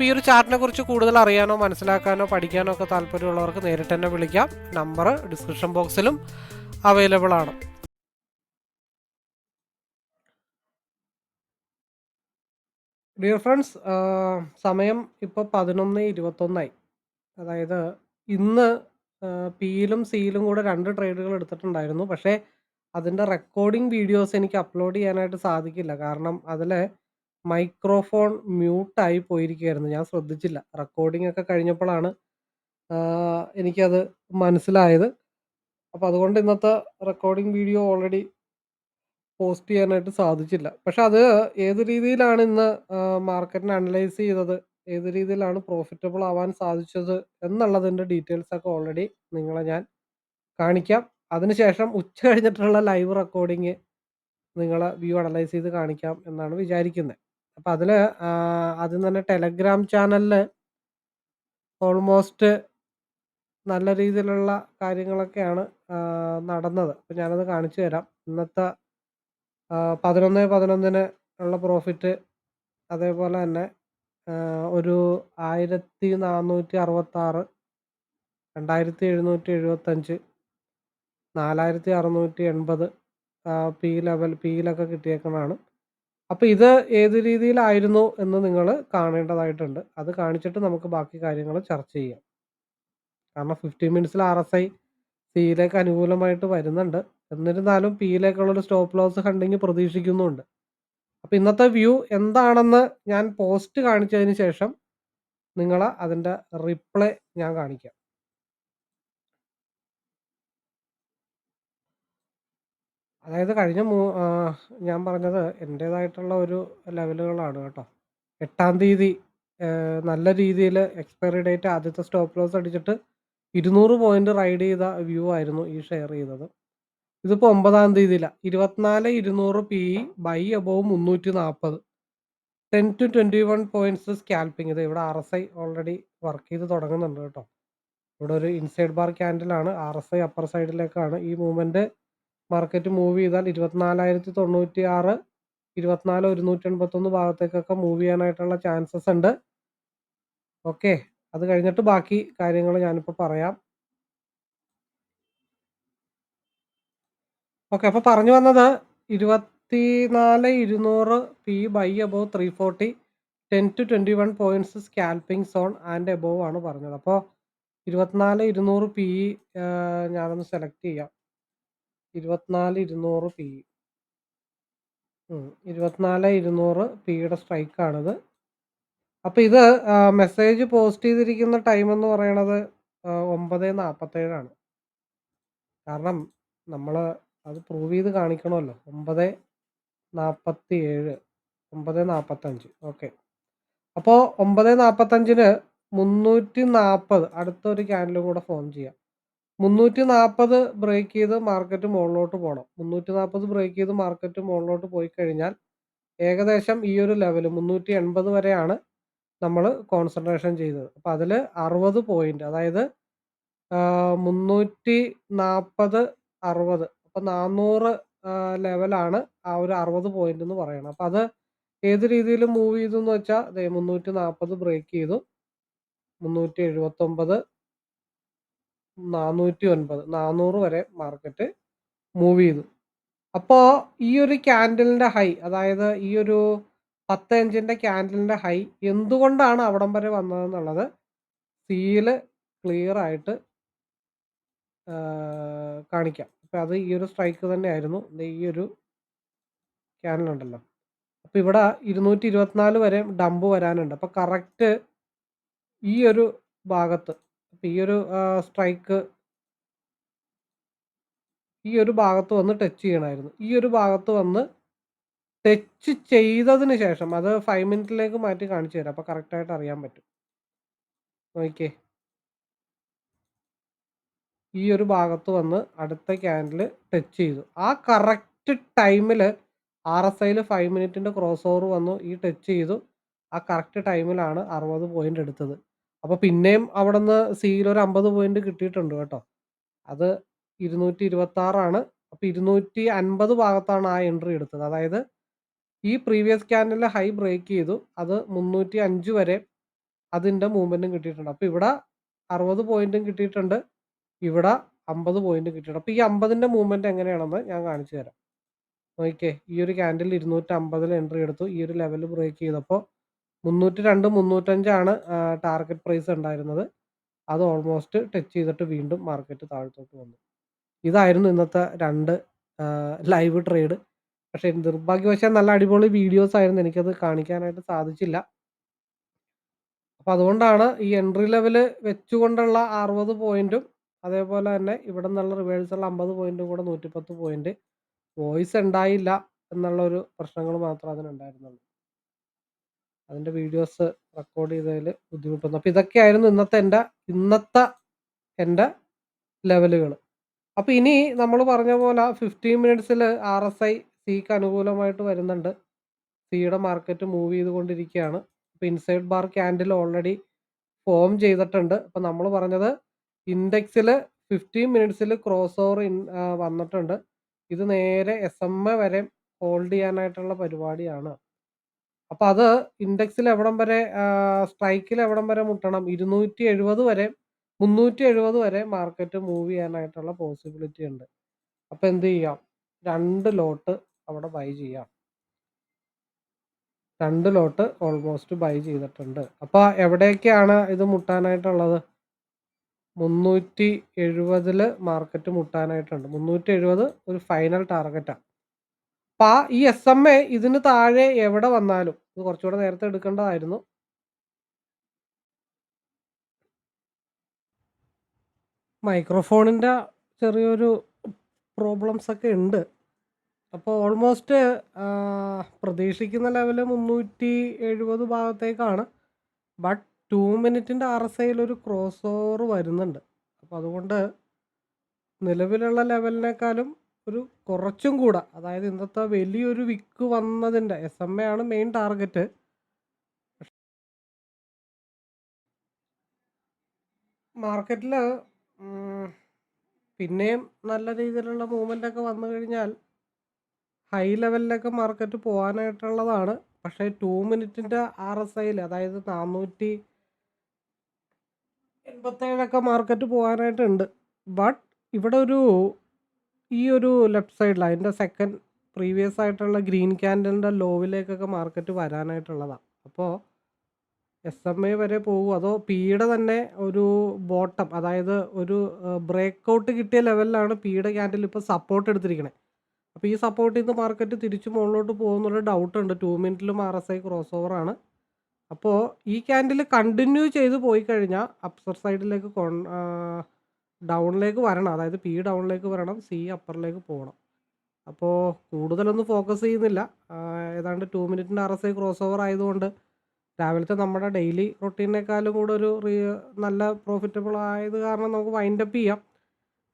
അപ്പോൾ ഈ ഒരു ചാർട്ടിനെ കുറിച്ച് കൂടുതൽ അറിയാനോ മനസ്സിലാക്കാനോ പഠിക്കാനോ ഒക്കെ താല്പര്യമുള്ളവർക്ക് നേരിട്ട് തന്നെ വിളിക്കാം. നമ്പർ ഡിസ്ക്രിപ്ഷൻ ബോക്സിലും അവൈലബിൾ ആണ്. ഡിയർ ഫ്രണ്ട്സ് സമയം ഇപ്പോൾ പതിനൊന്ന് ഇരുപത്തൊന്നായി. അതായത് ഇന്ന് പിയിലും സിയിലും കൂടെ രണ്ട് ട്രേഡുകൾ എടുത്തിട്ടുണ്ടായിരുന്നു. പക്ഷേ അതിന്റെ റെക്കോർഡിംഗ് വീഡിയോസ് എനിക്ക് അപ്ലോഡ് ചെയ്യാനായിട്ട് സാധിക്കില്ല. കാരണം അതിൽ മൈക്രോഫോൺ മ്യൂട്ടായി പോയിരിക്കുകയായിരുന്നു. ഞാൻ ശ്രദ്ധിച്ചില്ല. റെക്കോർഡിംഗ് ഒക്കെ കഴിഞ്ഞപ്പോഴാണ് എനിക്കത് മനസ്സിലായത്. അപ്പോൾ അതുകൊണ്ട് ഇന്നത്തെ റെക്കോർഡിംഗ് വീഡിയോ ഓൾറെഡി പോസ്റ്റ് ചെയ്യാനായിട്ട് സാധിച്ചില്ല. പക്ഷെ അത് ഏത് രീതിയിലാണ് ഇന്ന് മാർക്കറ്റിനെ അനലൈസ് ചെയ്തത് ഏത് രീതിയിലാണ് പ്രോഫിറ്റബിൾ ആവാൻ സാധിച്ചത് എന്നുള്ളതിന്റെ ഡീറ്റെയിൽസ് ഒക്കെ ഓൾറെഡി നിങ്ങളെ ഞാൻ കാണിക്കാം. അതിനുശേഷം ഉച്ച കഴിഞ്ഞിട്ടുള്ള ലൈവ് റെക്കോർഡിങ് നിങ്ങളെ വ്യൂ അനലൈസ് ചെയ്ത് കാണിക്കാം എന്നാണ് വിചാരിക്കുന്നത്. അപ്പം അതിൽ ആദ്യം തന്നെ ടെലഗ്രാം ചാനലിൽ ഓൾമോസ്റ്റ് നല്ല രീതിയിലുള്ള കാര്യങ്ങളൊക്കെയാണ് നടന്നത്. അപ്പം ഞാനത് കാണിച്ചു തരാം. ഇന്നത്തെ പതിനൊന്ന് പതിനൊന്നിന് ഉള്ള പ്രോഫിറ്റ് അതേപോലെ തന്നെ ഒരു ആയിരത്തി നാനൂറ്റി അറുപത്താറ് രണ്ടായിരത്തി എഴുന്നൂറ്റി എഴുപത്തഞ്ച് നാലായിരത്തി അറുന്നൂറ്റി എൺപത് പി ലെവൽ പിയിലൊക്കെ കിട്ടിയേക്കുന്നതാണ്. അപ്പോൾ ഇത് ഏത് രീതിയിലായിരുന്നു എന്ന് നിങ്ങൾ കാണേണ്ടതായിട്ടുണ്ട്. അത് കാണിച്ചിട്ട് നമുക്ക് ബാക്കി കാര്യങ്ങൾ ചർച്ച ചെയ്യാം. കാരണം ഫിഫ്റ്റീൻ മിനിറ്റ്സിൽ ആർ എസ് ഐ സിയിലേക്ക് അനുകൂലമായിട്ട് വരുന്നുണ്ട്. എന്നിരുന്നാലും പിയിലേക്കുള്ളൊരു സ്റ്റോപ്പ് ലോസ് ഹണ്ടിങ് പ്രതീക്ഷിക്കുന്നുണ്ട് അപ്പോൾ ഇന്നത്തെ വ്യൂ എന്താണെന്ന് ഞാൻ പോസ്റ്റ് കാണിച്ചതിന് ശേഷം നിങ്ങളെ അതിന്റെ റിപ്ലൈ ഞാൻ കാണിക്കാം. അതായത് കഴിഞ്ഞ മൂ ഞാൻ പറഞ്ഞത് എന്റേതായിട്ടുള്ള ഒരു ലെവലുകളാണ് കേട്ടോ. എട്ടാം തീയതി നല്ല രീതിയിൽ എക്സ്പയറി ഡേറ്റ് ആദ്യത്തെ സ്റ്റോപ്പ് ലോസ് അടിച്ചിട്ട് ഇരുന്നൂറ് പോയിന്റ് റൈഡ് ചെയ്ത വ്യൂ ആയിരുന്നു ഈ ഷെയർ ചെയ്തത്. ഇതിപ്പോൾ ഒമ്പതാം തീയതിയിലാണ് ഇരുപത്തിനാല് ഇരുന്നൂറ് പി ബൈ അബോവ് മുന്നൂറ്റി നാൽപ്പത് ten two twenty one points scalping. ഇത് ഇവിടെ R S I already work ചെയ്ത് തുടങ്ങുന്നുണ്ട് കേട്ടോ. ഇവിടെ ഒരു ഇൻസൈഡ് ബാർ ക്യാൻഡിലാണ്. ആർ എസ് ഐ അപ്പർ സൈഡിലേക്കാണ് ഈ മൂവ്മെന്റ് മാർക്കറ്റ് മൂവ് ചെയ്താൽ ഇരുപത്തിനാലായിരത്തി തൊണ്ണൂറ്റി ആറ് ഇരുപത്തിനാല് ഒരുന്നൂറ്റി എൺപത്തൊന്ന് ഭാഗത്തേക്കൊക്കെ മൂവ് ചെയ്യാനായിട്ടുള്ള ചാൻസസ് ഉണ്ട്. ഓക്കെ അത് കഴിഞ്ഞിട്ട് ബാക്കി കാര്യങ്ങൾ ഞാനിപ്പോൾ പറയാം. ഓക്കെ അപ്പോൾ പറഞ്ഞു വന്നത് ഇരുപത്തി നാല് ഇരുന്നൂറ് P by above three forty ten two twenty one points scalping zone and above ആണ് പറഞ്ഞത്. അപ്പോൾ ഇരുപത്തിനാല് ഇരുന്നൂറ് പി ഞാനൊന്ന് സെലക്ട് ചെയ്യാം. ഇരുപത്തിനാല് ഇരുന്നൂറ് പി. ഇരുപത്തിനാല് ഇരുന്നൂറ് പിയുടെ സ്ട്രൈക്കാണിത്. അപ്പോൾ ഇത് മെസ്സേജ് പോസ്റ്റ് ചെയ്തിരിക്കുന്ന ടൈം എന്ന് പറയണത് ഒമ്പത് നാൽപ്പത്തേഴാണ് കാരണം നമ്മൾ അത് പ്രൂവ് ചെയ്ത് കാണിക്കണമല്ലോ. ഒമ്പത് നാൽപ്പത്തി ഏഴ് ഒമ്പത് നാൽപ്പത്തഞ്ച് ഓക്കെ. അപ്പോൾ ഒമ്പത് നാൽപ്പത്തഞ്ചിന് മുന്നൂറ്റി നാൽപ്പത് അടുത്തൊരു ക്യാൻഡിലും കൂടെ ഫോം ചെയ്യാം. മുന്നൂറ്റി നാൽപ്പത് ബ്രേക്ക് ചെയ്ത് മാർക്കറ്റ് മുകളിലോട്ട് പോകണം മുന്നൂറ്റി നാൽപ്പത് ബ്രേക്ക് ചെയ്ത് മാർക്കറ്റ് മുകളിലോട്ട് പോയി കഴിഞ്ഞാൽ ഏകദേശം ഈ ഒരു ലെവൽ മുന്നൂറ്റി എൺപത് വരെയാണ് നമ്മൾ കോൺസെൻട്രേഷൻ ചെയ്തത്. അപ്പോൾ അതിൽ അറുപത് പോയിന്റ് അതായത് മുന്നൂറ്റി നാൽപ്പത് അറുപത്. അപ്പോൾ നാനൂറ് ലെവലാണ് ആ ഒരു അറുപത് പോയിന്റ് എന്ന് പറയുന്നത് അപ്പോൾ അത് ഏത് രീതിയിൽ മൂവ് ചെയ്തു എന്ന് വെച്ചാൽ അതെ മുന്നൂറ്റി നാൽപ്പത് ബ്രേക്ക് ചെയ്തു. മുന്നൂറ്റി എഴുപത്തൊമ്പത് നാനൂറ്റി ഒൻപത് നാനൂറ് വരെ മാർക്കറ്റ് മൂവ് ചെയ്തു. അപ്പോൾ ഈ ഒരു ക്യാൻഡലിന്റെ ഹൈ അതായത് ഈ ഒരു പത്ത് ഇഞ്ചിന്റെ ക്യാൻഡലിന്റെ ഹൈ എന്തുകൊണ്ടാണ് അവിടം വരെ വന്നതെന്നുള്ളത് സീൽ ക്ലിയർ ആയിട്ട് കാണിക്കാം. അപ്പോൾ അത് ഈ ഒരു സ്ട്രൈക്ക് തന്നെയായിരുന്നു. ഈ ഒരു ക്യാനലുണ്ടല്ലോ അപ്പോൾ ഇവിടെ ഇരുന്നൂറ്റി ഇരുപത്തിനാല് വരെ ഡമ്പ് വരാനുണ്ട്. അപ്പോൾ കറക്റ്റ് ഈ ഒരു ഭാഗത്ത് ഈ ഒരു സ്ട്രൈക്ക് ഈ ഒരു ഭാഗത്ത് വന്ന് ടച്ച് ചെയ്യണമായിരുന്നു. ഈ ഒരു ഭാഗത്ത് വന്ന് ടച്ച് ചെയ്തതിന് ശേഷം അത് ഫൈവ് മിനിറ്റിലേക്ക് മാറ്റി കാണിച്ചു തരാം. അപ്പോൾ കറക്റ്റായിട്ട് അറിയാൻ പറ്റും. നോക്കിയേ. ഈ ഒരു ഭാഗത്ത് വന്ന് അടുത്ത ക്യാൻഡിൽ ടച്ച് ചെയ്തു. ആ കറക്റ്റ് ടൈമിൽ ആർ എസ് ഐയിൽ ഫൈവ് മിനിറ്റിന്റെ ക്രോസ് ഓവർ വന്നു. ഈ ടച്ച് ചെയ്തു. ആ കറക്റ്റ് ടൈമിലാണ് അറുപത് പോയിന്റ് എടുത്തത്. അപ്പോൾ പിന്നെയും അവിടുന്ന് സിയിൽ ഒരു അമ്പത് പോയിന്റ് കിട്ടിയിട്ടുണ്ട് കേട്ടോ. അത് ഇരുന്നൂറ്റി ഇരുപത്തി ആറാണ് അപ്പോൾ ഇരുന്നൂറ്റി അൻപത് ഭാഗത്താണ് ആ എൻട്രി എടുത്തത്. അതായത് ഈ പ്രീവിയസ് ക്യാൻഡിൽ ഹൈ ബ്രേക്ക് ചെയ്തു. അത് മുന്നൂറ്റി അഞ്ച് വരെ അതിന്റെ മൂവ്മെന്റും കിട്ടിയിട്ടുണ്ട്. അപ്പൊ ഇവിടെ അറുപത് പോയിന്റും കിട്ടിയിട്ടുണ്ട്. ഇവിടെ അമ്പത് പോയിന്റ് കിട്ടിയിട്ടുണ്ട്. അപ്പൊ ഈ അമ്പതിന്റെ മൂവ്മെന്റ് എങ്ങനെയാണെന്ന് ഞാൻ കാണിച്ചു തരാം. നോക്കിക്കേ ഈ ഒരു ക്യാൻഡിൽ ഇരുന്നൂറ്റി അമ്പതിൽ എൻട്രി എടുത്തു. ഈ ഒരു ലെവൽ ബ്രേക്ക് ചെയ്തപ്പോൾ മുന്നൂറ്റി രണ്ട് മുന്നൂറ്റഞ്ചാണ് ടാർഗറ്റ് പ്രൈസ് ഉണ്ടായിരുന്നത്. അത് ഓൾമോസ്റ്റ് ടച്ച് ചെയ്തിട്ട് വീണ്ടും മാർക്കറ്റ് താഴത്തോട്ട് വന്നു. ഇതായിരുന്നു ഇന്നത്തെ രണ്ട് ലൈവ് ട്രേഡ് പക്ഷേ നിർഭാഗ്യവശാൽ നല്ല അടിപൊളി വീഡിയോസ് ആയിരുന്നു. എനിക്കത് കാണിക്കാനായിട്ട് സാധിച്ചില്ല. അപ്പം അതുകൊണ്ടാണ് ഈ എൻട്രി ലെവൽ വെച്ചുകൊണ്ടുള്ള അറുപത് പോയിന്റും അതേപോലെ തന്നെ ഇവിടെ നിന്നുള്ള റിവേഴ്സുള്ള അമ്പത് പോയിന്റും കൂടെ നൂറ്റിപ്പത്ത് പോയിന്റ് വോയിസ് ഉണ്ടായില്ല എന്നുള്ള ഒരു പ്രശ്നങ്ങൾ മാത്രമേ അതിനുണ്ടായിരുന്നുള്ളൂ. അതിന്റെ വീഡിയോസ് റെക്കോർഡ് ചെയ്തതിൽ ബുദ്ധിമുട്ടുന്നു അപ്പോൾ ഇതൊക്കെയായിരുന്നു ഇന്നത്തെ എന്റെ ഇന്നത്തെ എന്റെ ലെവലുകൾ അപ്പോൾ ഇനി നമ്മൾ പറഞ്ഞ പോലെ ഫിഫ്റ്റീൻ മിനിറ്റ്സിൽ ആർ എസ് ഐ സിക്ക് അനുകൂലമായിട്ട് വരുന്നുണ്ട്. സിയുടെ മാർക്കറ്റ് മൂവ് ചെയ്തുകൊണ്ടിരിക്കുകയാണ്. അപ്പോൾ inside bar candle already form ചെയ്തിട്ടുണ്ട്. അപ്പോൾ നമ്മൾ പറഞ്ഞത് ഇൻഡെക്സിൽ ഫിഫ്റ്റീൻ മിനിറ്റ്സിൽ ക്രോസ് ഓവർ വന്നിട്ടുണ്ട്. ഇത് നേരെ എസ് എം എ വരെ ഹോൾഡ് ചെയ്യാനായിട്ടുള്ള പരിപാടിയാണ്. അപ്പോൾ അത് ഇൻഡെക്സിൽ എവിടം വരെ സ്ട്രൈക്കിൽ എവിടം വരെ മുട്ടണം? ഇരുന്നൂറ്റി എഴുപത് വരെ മുന്നൂറ്റി എഴുപത് വരെ മാർക്കറ്റ് മൂവ് ചെയ്യാനായിട്ടുള്ള പോസിബിലിറ്റി ഉണ്ട്. അപ്പൊ എന്ത് ചെയ്യാം? രണ്ട് ലോട്ട് അവിടെ ബൈ ചെയ്യാം. രണ്ട് ലോട്ട് ഓൾമോസ്റ്റ് ബൈ ചെയ്തിട്ടുണ്ട്. അപ്പോൾ എവിടെയൊക്കെയാണ് ഇത് മുട്ടാനായിട്ടുള്ളത്? മുന്നൂറ്റി എഴുപതിൽ മാർക്കറ്റ് മുട്ടാനായിട്ടുണ്ട്. മുന്നൂറ്റി എഴുപത് ഒരു ഫൈനൽ ടാർഗറ്റാണ് അപ്പം ആ ഈ എസ് എം എ ഇതിന് താഴെ എവിടെ വന്നാലും. ഇത് കുറച്ചുകൂടെ നേരത്തെ എടുക്കേണ്ടതായിരുന്നു. മൈക്രോഫോണിന്റെ ചെറിയൊരു പ്രോബ്ലംസ് ഒക്കെ ഉണ്ട്. അപ്പോൾ ഓൾമോസ്റ്റ് പ്രതീക്ഷിക്കുന്ന ലെവൽ മുന്നൂറ്റി എഴുപത് ഭാഗത്തേക്കാണ്. ബട്ട് ടു മിനിറ്റിന്റെ ആർ എസ് ഐയിലൊരു ക്രോസ് ഓവർ വരുന്നുണ്ട്. അപ്പോൾ അതുകൊണ്ട് നിലവിലുള്ള ലെവലിനേക്കാളും ഒരു കുറച്ചും കൂടെ. അതായത് ഇന്നത്തെ വലിയൊരു വിക്ക് വന്നതിന്റെ എസ് എം എ ആണ് മെയിൻ ടാർഗറ്റ് മാർക്കറ്റിൽ പിന്നെയും നല്ല രീതിയിലുള്ള മൂവ്മെന്റ് ഒക്കെ വന്നു കഴിഞ്ഞാൽ ഹൈ ലെവലിലൊക്കെ മാർക്കറ്റ് പോകാനായിട്ടുള്ളതാണ്. പക്ഷേ ടു മിനിറ്റിന്റെ ആർ എസ് ഐയിൽ അതായത് നാനൂറ്റി എൺപത്തേഴൊക്കെ മാർക്കറ്റ് പോകാനായിട്ടുണ്ട്. ബട്ട് ഇവിടെ ഒരു ഈ ഒരു ലെഫ്റ്റ് സൈഡിൽ അതിന്റെ സെക്കൻഡ് പ്രീവിയസ് ആയിട്ടുള്ള ഗ്രീൻ ക്യാൻഡലിന്റെ ലോവിലേക്കൊക്കെ മാർക്കറ്റ് വരാനായിട്ടുള്ളതാണ് അപ്പോൾ എസ് എം എ വരെ പോകും അതോ പിയുടെ തന്നെ ഒരു ബോട്ടം അതായത് ഒരു ബ്രേക്ക് ഔട്ട് കിട്ടിയ ലെവലിലാണ് പിയുടെ ക്യാൻഡിൽ ഇപ്പോൾ സപ്പോർട്ട് എടുത്തിരിക്കണേ. അപ്പോൾ ഈ സപ്പോർട്ടിൽ നിന്ന് മാർക്കറ്റ് തിരിച്ച് മുകളിലോട്ട് പോകുന്നുള്ള ഡൗട്ട് ഉണ്ട്. Two മിനിറ്റിലും R S I cross over ആണ്. അപ്പോൾ ഈ ക്യാൻഡിൽ കണ്ടിന്യൂ ചെയ്ത് പോയി കഴിഞ്ഞാൽ അപ്സർ സൈഡിലേക്ക് ഡൗണിലേക്ക് വരണം. അതായത് പി ഡൗണിലേക്ക് വരണം സി അപ്പറിലേക്ക് പോകണം. അപ്പോൾ കൂടുതലൊന്നും ഫോക്കസ് ചെയ്യുന്നില്ല. ഏതാണ്ട് two മിനിറ്റിന്റെ R S I cross over ആയതുകൊണ്ട് രാവിലത്തെ നമ്മുടെ ഡെയിലി റൊട്ടീനേക്കാളും കൂടെ ഒരു നല്ല പ്രോഫിറ്റബിൾ ആയത് കാരണം നമുക്ക് വൈൻഡ് അപ്പ് ചെയ്യാം.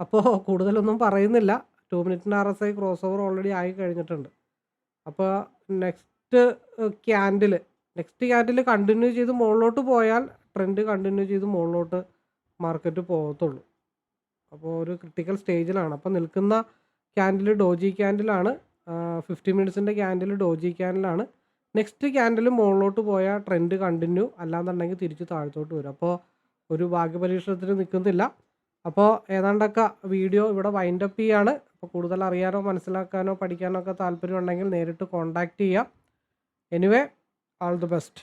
അപ്പോൾ കൂടുതലൊന്നും പറയുന്നില്ല. Two മിനിറ്റിന്റെ R S I cross over already ആയി കഴിഞ്ഞിട്ടുണ്ട്. അപ്പോൾ next candle next candle continue ചെയ്ത് മുകളിലോട്ട് പോയാൽ ട്രെൻഡ് കണ്ടിന്യൂ ചെയ്ത് മുകളിലോട്ട് മാർക്കറ്റ് പോകത്തുള്ളൂ. അപ്പോൾ ഒരു ക്രിട്ടിക്കൽ സ്റ്റേജിലാണ് അപ്പോൾ നിൽക്കുന്ന ക്യാൻഡിൽ ഡോജി ക്യാൻഡിലാണ് ഫിഫ്റ്റി മിനിറ്റ്സിന്റെ ക്യാൻഡിൽ ഡോജി ക്യാൻഡിലാണ് നെക്സ്റ്റ് ക്യാൻഡിൽ മുകളിലോട്ട് പോയ ട്രെൻഡ് കണ്ടിന്യൂ അല്ലാന്നുണ്ടെങ്കിൽ തിരിച്ച് താഴത്തോട്ട് വരും. അപ്പോൾ ഒരു ഭാഗ്യപരീക്ഷണത്തിന് നിൽക്കുന്നില്ല. അപ്പോൾ ഏതാണ്ടൊക്കെ വീഡിയോ ഇവിടെ വൈൻഡ് അപ്പ് ചെയ്യാണ്. അപ്പോൾ കൂടുതൽ അറിയാനോ മനസ്സിലാക്കാനോ പഠിക്കാനോ ഒക്കെ താല്പര്യമുണ്ടെങ്കിൽ നേരിട്ട് കോൺടാക്റ്റ് ചെയ്യാം. Anyway all the best